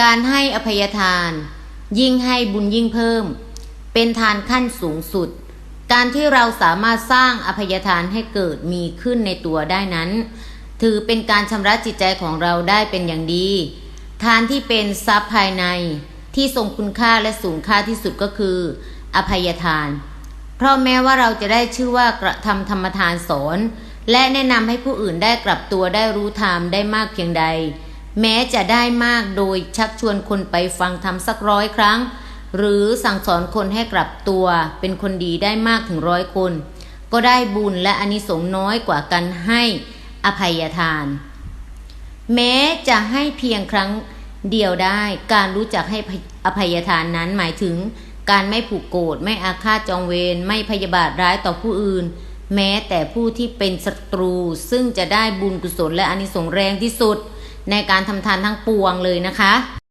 การให้อภัยทาน ยิ่งให้บุญยิ่งเพิ่ม เป็นทานขั้นสูงสุด การที่เราสามารถสร้างอภัยทานให้เกิดมีขึ้นในตัวได้นั้น ถือเป็นการชำระจิตใจของเราได้เป็นอย่างดี ทานที่เป็นทรัพย์ภายในที่ทรงคุณค่าและสูงค่าที่สุดก็คือ อภัยทาน เพราะแม้ว่าเราจะได้ชื่อว่ากระทำธรรมทานสอน และแนะนำให้ผู้อื่นได้กลับตัวได้รู้ธรรมได้มากเพียงใด แม้จะได้มากโดยชักชวนคนไปฟังธรรมสักร้อยครั้ง หรือสั่งสอนคนให้กลับตัวเป็นคนดีได้มากถึงร้อยคน ก็ได้บุญและอนิสงส์น้อยกว่ากันให้อภัยทาน แม้จะให้เพียงครั้งเดียวได้การรู้จักให้อภัยทานนั้นหมายถึง การไม่ผูกโกรธไม่อาฆาตจองเวรไม่พยาบาทร้ายต่อผู้อื่น แม้แต่ผู้ที่เป็นศัตรูซึ่งจะได้บุญกุศลและอนิสงส์แรงที่สุด ในการทำทานทั้งปวงเลยนะคะ